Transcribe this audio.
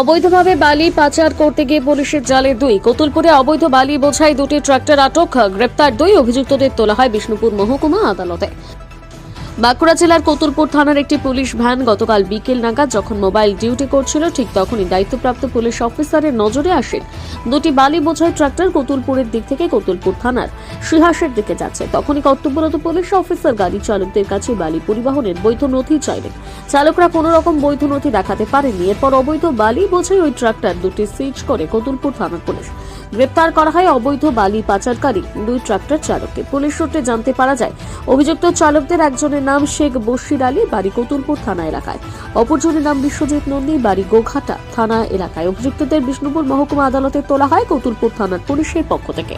অবৈধভাবে বালি পাচার করতে গিয়ে পুলিশের জালে দুই। কতুলপুরে অবৈধ বালি বোঝাই দুটি ট্রাক্টর আটক। গ্রেপ্তার দুই। অভিযুক্তদের তোলা হয় বিষ্ণুপুর মহকুমা আদালতে। বাঁকুড়া জেলার কতুলপুর থানার একটি পুলিশ ভ্যান গতকাল বিকেল নাগাদ যখন মোবাইল ডিউটি করছিল, ঠিক তখনই দায়িত্বপ্রাপ্ত পুলিশ অফিসারের নজরে আসেন দুটি বালি বোঝাই ট্রাক্টর কতুলপুরের দিক থেকে কতুলপুর থানার সিহাসের দিকে যাচ্ছে। তখনই কর্তব্যরত পুলিশ অফিসার, গাড়ি চালকদের কাছে বালি পরিবহনের বৈধ নথি চাইলেন। চালকরা কোনো রকম বৈধ নথি দেখাতে পারেননি। এরপর অবৈধ বালি বোঝাই ওই ট্রাক্টর দুটি সিজ করে কতুলপুর থানার পুলিশ। গ্রেপ্তার করা হয় অবৈধ বালি পাচারকারী। দুই ট্রাক্টর চালককে পুলিশ সূত্রে জানতে পারা যায়, অভিযুক্ত চালকদের একজনের নাম শেখ বশির আলী, বাড়ি কতুলপুর থানা এলাকায়। অপরজনের নাম বিশ্বজিৎ নন্দী, বাড়ি গোঘাটা থানা এলাকায়। অভিযুক্তদের বিষ্ণুপুর মহকুমা আদালতে তোলা হয় কতুলপুর থানার পুলিশের পক্ষ থেকে।